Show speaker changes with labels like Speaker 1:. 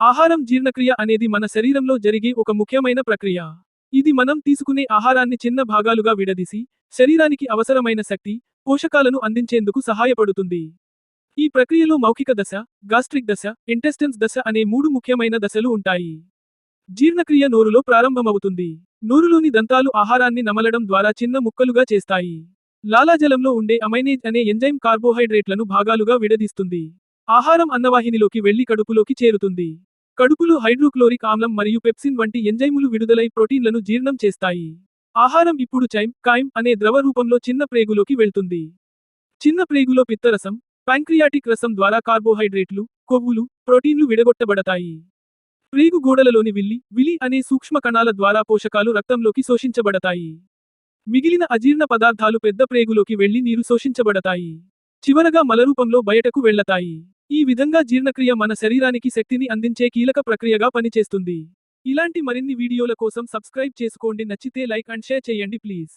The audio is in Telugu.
Speaker 1: ఆహారం జీర్ణక్రియ అనేది మన శరీరంలో జరిగే ఒక ముఖ్యమైన ప్రక్రియ. ఇది మనం తీసుకునే ఆహారాన్ని చిన్న భాగాలుగా విడదీసి శరీరానికి అవసరమైన శక్తి పోషకాలను అందించేందుకు సహాయపడుతుంది. ఈ ప్రక్రియలో మౌఖిక దశ గాస్ట్రిక్ దశ ఇంటెస్టెన్స్ దశ అనే మూడు ముఖ్యమైన దశలు ఉంటాయి. జీర్ణక్రియ నోరులో ప్రారంభమవుతుంది. నోరులోని దంతాలు ఆహారాన్ని నమలడం ద్వారా చిన్న ముక్కలుగా చేస్తాయి. లాలాజలంలో ఉండే అమైనేజ్ అనే ఎంజైమ్ కార్బోహైడ్రేట్లను భాగాలుగా విడదీస్తుంది. ఆహారం అన్నవాహినిలోకి వెళ్ళి కడుపులోకి చేరుతుంది. కడుపులో హైడ్రోక్లోరిక్ ఆమ్లం మరియు పెప్సిన్ వంటి ఎంజైములు విడుదలై ప్రోటీన్లను జీర్ణం చేస్తాయి. ఆహారం ఇప్పుడు చైమ్ కాయిమ్ అనే ద్రవ రూపంలో చిన్న ప్రేగులోకి వెళ్తుంది. చిన్న ప్రేగులో పిత్తరసం ప్యాంక్రియాటిక్ రసం ద్వారా కార్బోహైడ్రేట్లు కొవ్వులు ప్రోటీన్లు విడగొట్టబడతాయి. ప్రేగు గోడలలోని విల్లి విలి అనే సూక్ష్మ కణాల ద్వారా పోషకాలు రక్తంలోకి శోషించబడతాయి. మిగిలిన అజీర్ణ పదార్థాలు పెద్ద ప్రేగులోకి వెళ్ళి నీరు శోషించబడతాయి. చివరగా మలరూపంలో బయటకు వెళ్ళతాయి. ఈ విధంగా జీర్ణక్రియ మన శరీరానికి శక్తిని అందించే కీలక ప్రక్రియగా పనిచేస్తుంది. ఇలాంటి మరిన్ని వీడియోల కోసం సబ్స్క్రైబ్ చేసుకోండి. నచ్చితే లైక్ అండ్ షేర్ చేయండి ప్లీజ్.